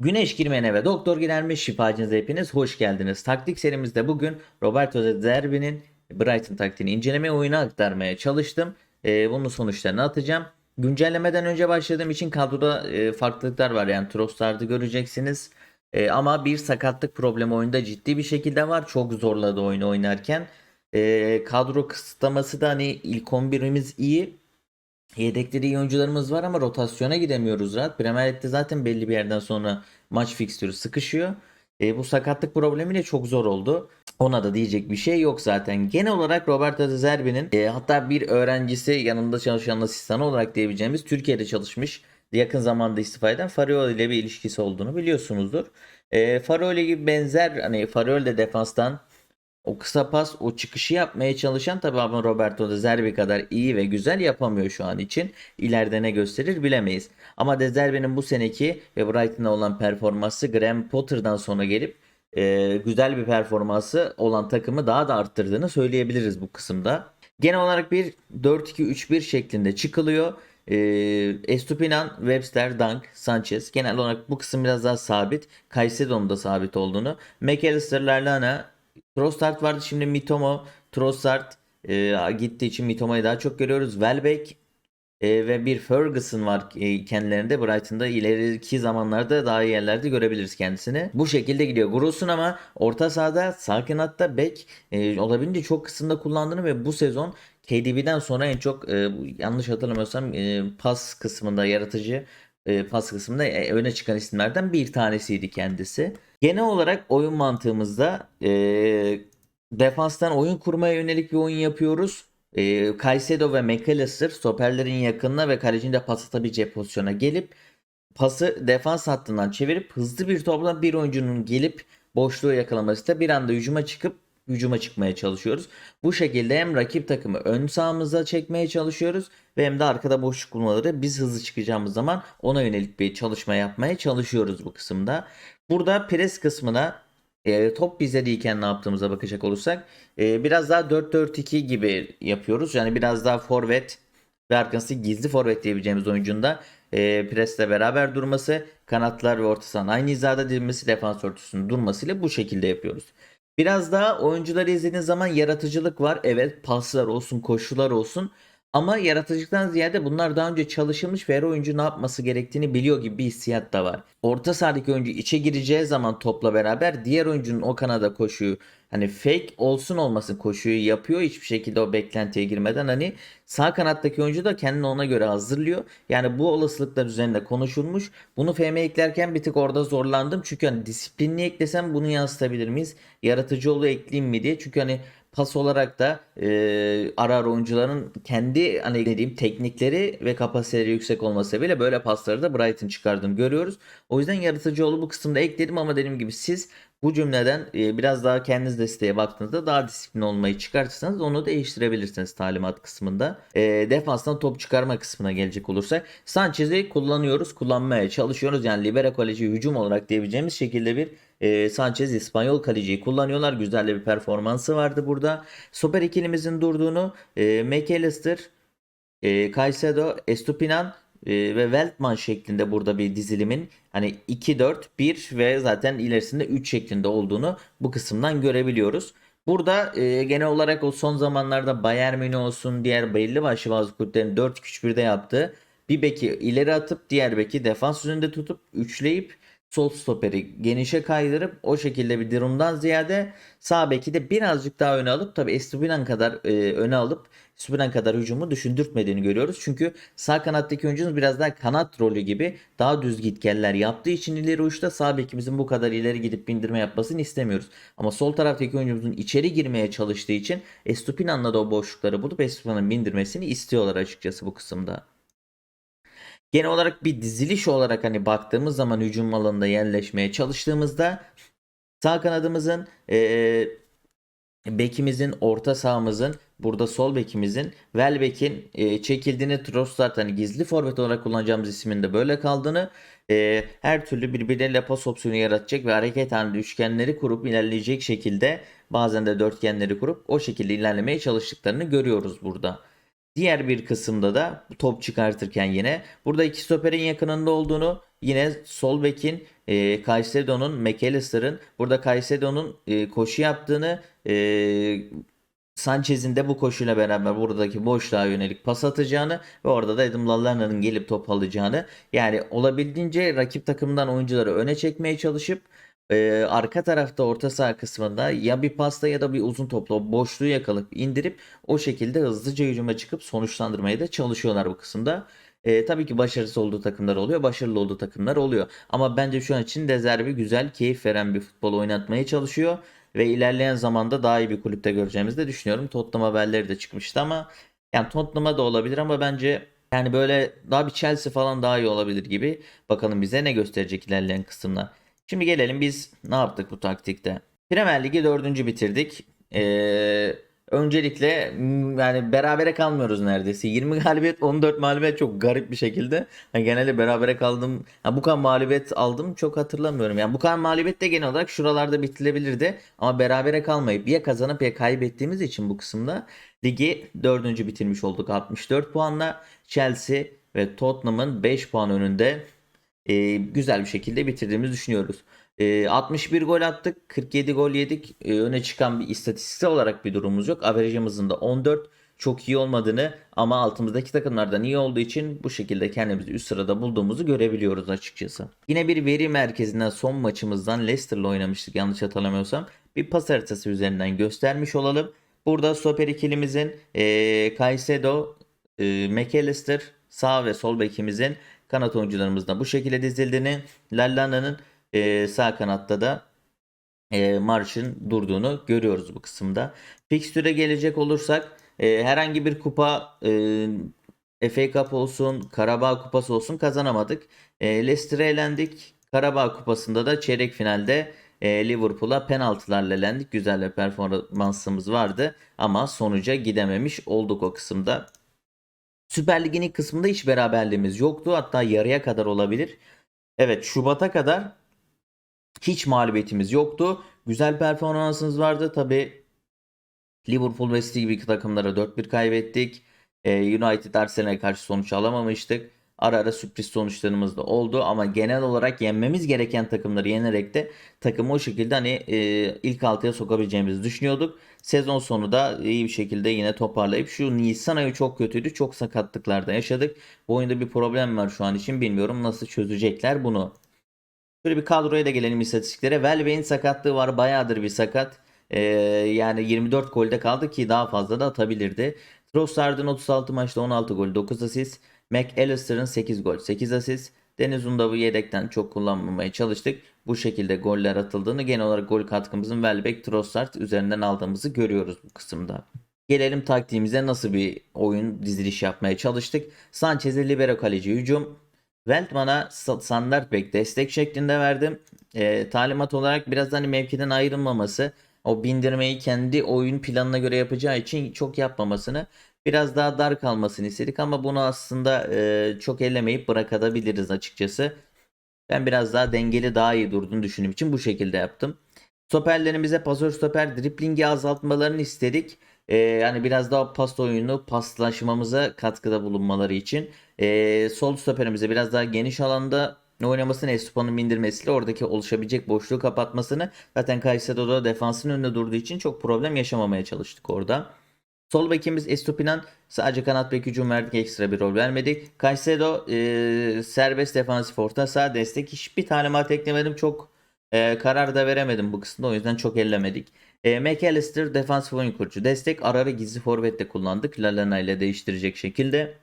Güneş girmeyene ve doktor girermiş şifacınıza hepiniz hoş geldiniz. Taktik serimizde bugün Roberto De Zerbi'nin Brighton taktiğini inceleme oyuna aktarmaya çalıştım. Ee, bunun sonuçlarını atacağım. Güncellemeden önce başladığım için kadroda e, farklılıklar var yani Trossard'ı göreceksiniz. E, ama bir sakatlık problemi oyunda ciddi bir şekilde var. Çok zorladı oyunu oynarken. E, kadro kısıtlaması da hani ilk 11'imiz iyi. Yedekte de iyi oyuncularımız var ama rotasyona gidemiyoruz rahat. Premier Lig'de zaten belli bir yerden sonra maç fikstürü sıkışıyor. E, bu sakatlık problemiyle çok zor oldu. Ona da diyecek bir şey yok zaten. Genel olarak Roberto De Zerbi'nin e, hatta bir öğrencisi yanında çalışan asistanı olarak diyebileceğimiz Türkiye'de çalışmış yakın zamanda istifa eden Farioli ile bir ilişkisi olduğunu biliyorsunuzdur. E, Farioli gibi benzer hani Farioli de defanstan o kısa pas, o çıkışı yapmaya çalışan tabii ama Roberto De Zerbi kadar iyi ve güzel yapamıyor şu an için. İleride ne gösterir bilemeyiz. Ama De Zerbi'nin bu seneki ve Brighton'da olan performansı Graham Potter'dan sonra gelip e, güzel bir performansı olan takımı daha da arttırdığını söyleyebiliriz bu kısımda. Genel olarak bir 4-2-3-1 şeklinde çıkılıyor. E, Estupinan, Webster, Dunk, Sanchez. Genel olarak bu kısım biraz daha sabit. Caicedo'nun da sabit olduğunu. McAllister, Lallana, Trossard vardı şimdi Mitomo, Trossard e, gittiği için Mitomo'yu daha çok görüyoruz. Welbeck e, ve bir Ferguson var e, kendilerinde Brighton'da ileriki zamanlarda daha iyi yerlerde görebiliriz kendisini. Bu şekilde gidiyor. Gross'un ama orta sahada sağ kanatta bek e, olabildiğince çok kısımda kullandığını ve bu sezon KDB'den sonra en çok e, yanlış hatırlamıyorsam e, pas kısmında yaratıcı e, pas kısmında e, öne çıkan isimlerden bir tanesiydi kendisi. Genel olarak oyun mantığımızda e, defanstan oyun kurmaya yönelik bir oyun yapıyoruz. E, Caicedo ve McAllister stoperlerin yakınına ve kalecinin de pas atabileceği pozisyona gelip pası defans hattından çevirip hızlı bir topla bir oyuncunun gelip boşluğu yakalaması da bir anda hücuma çıkıp hücuma çıkmaya çalışıyoruz. Bu şekilde hem rakip takımı ön sahamıza çekmeye çalışıyoruz ve hem de arkada boşluk bulmaları biz hızlı çıkacağımız zaman ona yönelik bir çalışma yapmaya çalışıyoruz bu kısımda. Burada pres kısmına e, top bize değilken ne yaptığımıza bakacak olursak e, biraz daha 4-4-2 gibi yapıyoruz. Yani biraz daha forvet ve arkası gizli forvet diyebileceğimiz oyuncunun da e, presle beraber durması, kanatlar ve orta sahanın aynı hizada dizilmesi, defans örtüsünün durmasıyla bu şekilde yapıyoruz. Biraz daha oyuncuları izlediğiniz zaman yaratıcılık var. Evet paslar olsun, koşular olsun. Ama yaratıcılıktan ziyade bunlar daha önce çalışılmış ve her oyuncu ne yapması gerektiğini biliyor gibi bir hissiyat da var. Orta sahadaki oyuncu içe gireceği zaman topla beraber diğer oyuncunun o kanada koşuyu hani fake olsun olmasın koşuyu yapıyor hiçbir şekilde o beklentiye girmeden hani sağ kanattaki oyuncu da kendini ona göre hazırlıyor. Yani bu olasılıklar üzerinde konuşulmuş. Bunu FM'ye eklerken bir tık orada zorlandım. Çünkü hani disiplinli eklesem bunu yansıtabilir miyiz? Yaratıcı olu ekleyeyim mi diye. Çünkü hani pas olarak da e, ara ara oyuncuların kendi hani ne diyeyim teknikleri ve kapasiteleri yüksek olması bile böyle pasları da Brighton çıkardığını görüyoruz. O yüzden yaratıcı yolu bu kısımda ekledim ama dediğim gibi siz bu cümleden e, biraz daha kendiniz de siteye baktığınızda daha disiplin olmayı çıkartırsanız onu değiştirebilirsiniz talimat kısmında. E, defanstan top çıkarma kısmına gelecek olursak Sanchez'i kullanıyoruz, kullanmaya çalışıyoruz. Yani libero kaleci hücum olarak diyebileceğimiz şekilde bir e, Sanchez İspanyol kaleciyi kullanıyorlar. Güzel bir performansı vardı burada. Stoper ikilimizin durduğunu e, McAllister, e, Caicedo, Estupinan e, ve Weltman şeklinde burada bir dizilimin hani 2-4-1 ve zaten ilerisinde 3 şeklinde olduğunu bu kısımdan görebiliyoruz. Burada e, genel olarak o son zamanlarda Bayern Münih olsun diğer belli başlı bazı kulüplerin 4-2-3-1'de yaptığı bir beki ileri atıp diğer beki defans üzerinde tutup üçleyip sol stoperi genişe kaydırıp o şekilde bir durumdan ziyade sağ beki de birazcık daha öne alıp tabi Estupinan kadar e, öne alıp Estupinan kadar hücumu düşündürtmediğini görüyoruz. Çünkü sağ kanattaki oyuncumuz biraz daha kanat rolü gibi daha düz gitgeller yaptığı için ileri uçta sağ bekimizin bu kadar ileri gidip bindirme yapmasını istemiyoruz. Ama sol taraftaki oyuncumuzun içeri girmeye çalıştığı için Estupinan'la da o boşlukları bulup Estupinan'ın bindirmesini istiyorlar açıkçası bu kısımda. Genel olarak bir diziliş olarak hani baktığımız zaman hücum alanında yerleşmeye çalıştığımızda sağ kanadımızın eee bekimizin, orta sahamızın, burada sol bekimizin, Welbeck'in e, çekildiğini Trossard hani gizli forvet olarak kullanacağımız ismin de böyle kaldığını e, her türlü birbirleriyle pas opsiyonu yaratacak ve hareket halinde üçgenleri kurup ilerleyecek şekilde bazen de dörtgenleri kurup o şekilde ilerlemeye çalıştıklarını görüyoruz burada. Diğer bir kısımda da top çıkartırken yine. Burada iki stoperin yakınında olduğunu yine sol bekin e, Caicedo'nun McAllister'ın burada Caicedo'nun e, koşu yaptığını e, Sanchez'in de bu koşuyla beraber buradaki boşluğa yönelik pas atacağını ve orada da Adam Lallana'nın gelip top alacağını yani olabildiğince rakip takımdan oyuncuları öne çekmeye çalışıp e, arka tarafta orta saha kısmında ya bir pasta ya da bir uzun topla boşluğu yakalayıp indirip o şekilde hızlıca hücuma çıkıp sonuçlandırmaya da çalışıyorlar bu kısımda. E, tabii ki başarısız olduğu takımlar oluyor, başarılı olduğu takımlar oluyor. Ama bence şu an için De Zerbi güzel, keyif veren bir futbol oynatmaya çalışıyor. Ve ilerleyen zamanda daha iyi bir kulüpte göreceğimizi de düşünüyorum. Tottenham haberleri de çıkmıştı ama yani Tottenham'a da olabilir ama bence yani böyle daha bir Chelsea falan daha iyi olabilir gibi. Bakalım bize ne gösterecek ilerleyen kısımda. Şimdi gelelim biz ne yaptık bu taktikte. Premier Ligi dördüncü bitirdik. Ee, öncelikle yani berabere kalmıyoruz neredeyse. 20 galibiyet 14 mağlubiyet çok garip bir şekilde. Yani genelde berabere kaldım. Ha, bu kadar mağlubiyet aldım çok hatırlamıyorum. Yani bu kadar mağlubiyet de genel olarak şuralarda bitirilebilirdi. Ama berabere kalmayıp ya kazanıp ya kaybettiğimiz için bu kısımda ligi dördüncü bitirmiş olduk 64 puanla. Chelsea ve Tottenham'ın 5 puan önünde e, güzel bir şekilde bitirdiğimizi düşünüyoruz. E, 61 gol attık, 47 gol yedik. E, öne çıkan bir istatistiksel olarak bir durumumuz yok. Average'ımızın da 14 çok iyi olmadığını ama altımızdaki takımlardan iyi olduğu için bu şekilde kendimizi üst sırada bulduğumuzu görebiliyoruz açıkçası. Yine bir veri merkezinden son maçımızdan Leicester'la oynamıştık yanlış hatırlamıyorsam. Bir pas haritası üzerinden göstermiş olalım. Burada stoper ikilimizin e, Caicedo, e, McAllister sağ ve sol bekimizin kanat oyuncularımızda bu şekilde dizildiğini, Lallana'nın e, sağ kanatta da e, marşın durduğunu görüyoruz bu kısımda. Fikstüre gelecek olursak e, herhangi bir kupa e, FA Cup olsun, Karabağ Kupası olsun kazanamadık. E, Leicester'e elendik. Karabağ Kupası'nda da çeyrek finalde e, Liverpool'a penaltılarla elendik. Güzel bir performansımız vardı ama sonuca gidememiş olduk o kısımda. Süper Lig'in ilk kısmında hiç beraberliğimiz yoktu. Hatta yarıya kadar olabilir. Evet Şubat'a kadar hiç mağlubiyetimiz yoktu. Güzel performansımız vardı. Tabi Liverpool ve City gibi takımlara 4-1 kaybettik. Ee, United Arsenal'e karşı sonuç alamamıştık. Ara ara sürpriz sonuçlarımız da oldu ama genel olarak yenmemiz gereken takımları yenerek de takımı o şekilde hani e, ilk altıya sokabileceğimizi düşünüyorduk. Sezon sonu da iyi bir şekilde yine toparlayıp şu Nisan ayı çok kötüydü. Çok sakatlıklarda yaşadık. Bu oyunda bir problem var şu an için bilmiyorum nasıl çözecekler bunu. Şöyle bir kadroya da gelelim istatistiklere. Welbeck'in sakatlığı var. Bayağıdır bir sakat. Ee, yani 24 golde kaldı ki daha fazla da atabilirdi. Trossard'ın 36 maçta 16 gol 9 asist. McAllister'ın 8 gol 8 asist. Deniz Undav'ı yedekten çok kullanmamaya çalıştık. Bu şekilde goller atıldığını genel olarak gol katkımızın Welbeck Trossard üzerinden aldığımızı görüyoruz bu kısımda. Gelelim taktiğimize nasıl bir oyun diziliş yapmaya çalıştık. Sanchez'e libero kaleci hücum. Veltman'a standart bek destek şeklinde verdim. E, talimat olarak biraz hani mevkiden ayrılmaması, o bindirmeyi kendi oyun planına göre yapacağı için çok yapmamasını, biraz daha dar kalmasını istedik ama bunu aslında e, çok ellemeyip bırakabiliriz açıkçası. Ben biraz daha dengeli daha iyi durduğunu düşündüğüm için bu şekilde yaptım. Stoperlerimize pasör stoper driplingi azaltmalarını istedik. Ee, yani biraz daha pas oyunu paslaşmamıza katkıda bulunmaları için. Ee, sol stoperimize biraz daha geniş alanda oynamasını Estupa'nın bindirmesiyle oradaki oluşabilecek boşluğu kapatmasını zaten da defansın önünde durduğu için çok problem yaşamamaya çalıştık orada. Sol bekimiz Estupinan. Sadece kanat bek hücum verdik ekstra bir rol vermedik. Caicedo e, serbest defansif orta saha destek. Hiçbir talimat eklemedim. Çok e, karar da veremedim bu kısımda. O yüzden çok ellemedik. E, McAllister defansif oyun kurucu destek. Ara ara gizli forvet de kullandık. Lalana ile değiştirecek şekilde.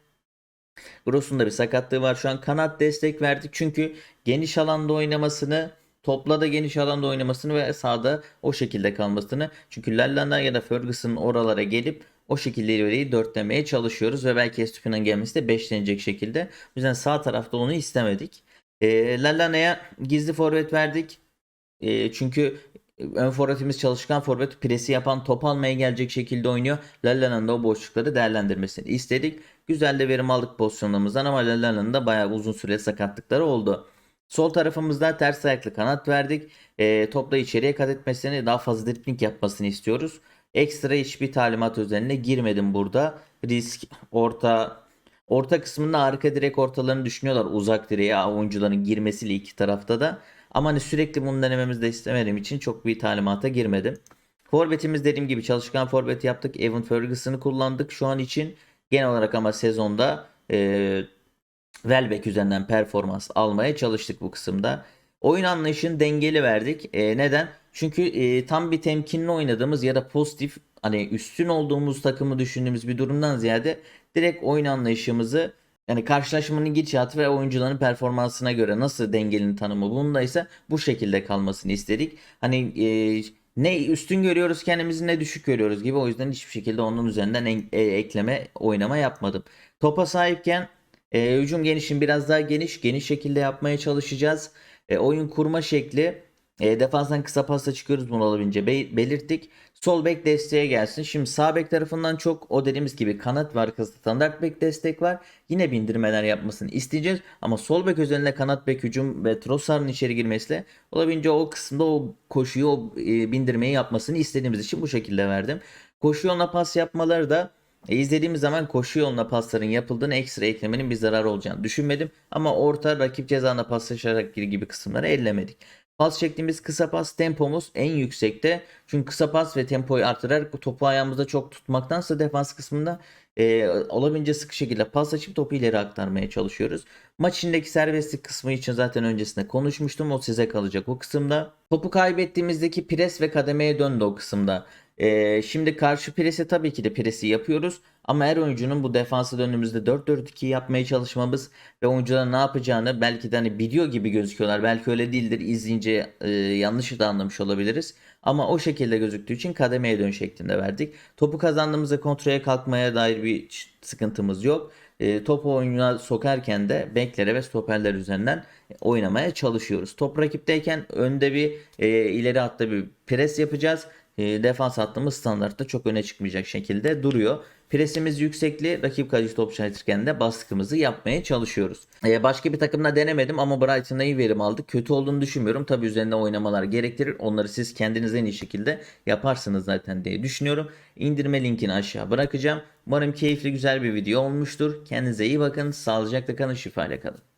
Gross'un da bir sakatlığı var şu an. Kanat destek verdik çünkü geniş alanda oynamasını topla da geniş alanda oynamasını ve sahada o şekilde kalmasını çünkü Lallana ya da Ferguson'ın oralara gelip o şekilde ileriyi dörtlemeye çalışıyoruz ve belki Estupina'nın gelmesi de beşlenecek şekilde. O yüzden sağ tarafta onu istemedik. E, Lallana'ya gizli forvet verdik. E, çünkü ön forvetimiz çalışkan forvet presi yapan top almaya gelecek şekilde oynuyor. Lallana'nın da o boşlukları değerlendirmesini istedik. Güzel de verim aldık pozisyonlarımızdan ama Lallana'nın da bayağı uzun süre sakatlıkları oldu. Sol tarafımızda ters ayaklı kanat verdik. E, topla içeriye kat etmesini daha fazla dripling yapmasını istiyoruz. Ekstra hiçbir talimat üzerine girmedim burada. Risk orta Orta kısmında arka direk ortalarını düşünüyorlar uzak direğe oyuncuların girmesiyle iki tarafta da. Ama hani sürekli bunu denememizi de istemediğim için çok bir talimata girmedim. Forvetimiz dediğim gibi çalışkan forvet yaptık. Evan Ferguson'ı kullandık şu an için. Genel olarak ama sezonda e, Welbeck üzerinden performans almaya çalıştık bu kısımda. Oyun anlayışını dengeli verdik. E, neden? Çünkü e, tam bir temkinli oynadığımız ya da pozitif hani üstün olduğumuz takımı düşündüğümüz bir durumdan ziyade direkt oyun anlayışımızı yani karşılaşmanın gidişatı ve oyuncuların performansına göre nasıl dengelinin tanımı bundaysa bu şekilde kalmasını istedik. Hani e, ne üstün görüyoruz kendimizi ne düşük görüyoruz gibi o yüzden hiçbir şekilde onun üzerinden en- e, ekleme oynama yapmadım. Topa sahipken e, hücum genişin biraz daha geniş geniş şekilde yapmaya çalışacağız. E, oyun kurma şekli e, defanstan kısa pasla çıkıyoruz bunu olabildiğince be- belirttik. Sol bek desteğe gelsin. Şimdi sağ bek tarafından çok o dediğimiz gibi kanat ve arkası standart bek destek var. Yine bindirmeler yapmasını isteyeceğiz. Ama sol bek üzerinde kanat bek hücum ve Trossard'ın içeri girmesiyle olabildiğince o kısımda o koşuyu o e, bindirmeyi yapmasını istediğimiz için bu şekilde verdim. Koşu yoluna pas yapmaları da e, izlediğimiz zaman koşu yoluna pasların yapıldığını ekstra eklemenin bir zararı olacağını düşünmedim. Ama orta rakip cezana paslaşarak gibi kısımları ellemedik. Pas çektiğimiz kısa pas tempomuz en yüksekte. Çünkü kısa pas ve tempoyu artırarak topu ayağımızda çok tutmaktansa defans kısmında e, olabildiğince sık şekilde pas açıp topu ileri aktarmaya çalışıyoruz. Maç içindeki serbestlik kısmı için zaten öncesinde konuşmuştum. O size kalacak o kısımda. Topu kaybettiğimizdeki pres ve kademeye döndü o kısımda. E, şimdi karşı presi tabii ki de presi yapıyoruz. Ama her oyuncunun bu defansı döndüğümüzde 4-4-2 yapmaya çalışmamız ve oyuncuların ne yapacağını belki de hani biliyor gibi gözüküyorlar. Belki öyle değildir. İzleyince e, yanlış da anlamış olabiliriz. Ama o şekilde gözüktüğü için kademeye dön şeklinde verdik. Topu kazandığımızda kontrole kalkmaya dair bir sıkıntımız yok. E, topu oyuna sokarken de beklere ve stoperler üzerinden oynamaya çalışıyoruz. Top rakipteyken önde bir e, ileri hatta bir pres yapacağız. E, defans hattımız standartta çok öne çıkmayacak şekilde duruyor. Presimiz yüksekli, rakip kaleci top çalışırken de baskımızı yapmaya çalışıyoruz. E, başka bir takımda denemedim ama Brighton'da iyi verim aldık. Kötü olduğunu düşünmüyorum. Tabi üzerinde oynamalar gerektirir. Onları siz kendiniz en iyi şekilde yaparsınız zaten diye düşünüyorum. İndirme linkini aşağı bırakacağım. Umarım keyifli güzel bir video olmuştur. Kendinize iyi bakın. Sağlıcakla kalın. Şifayla kalın.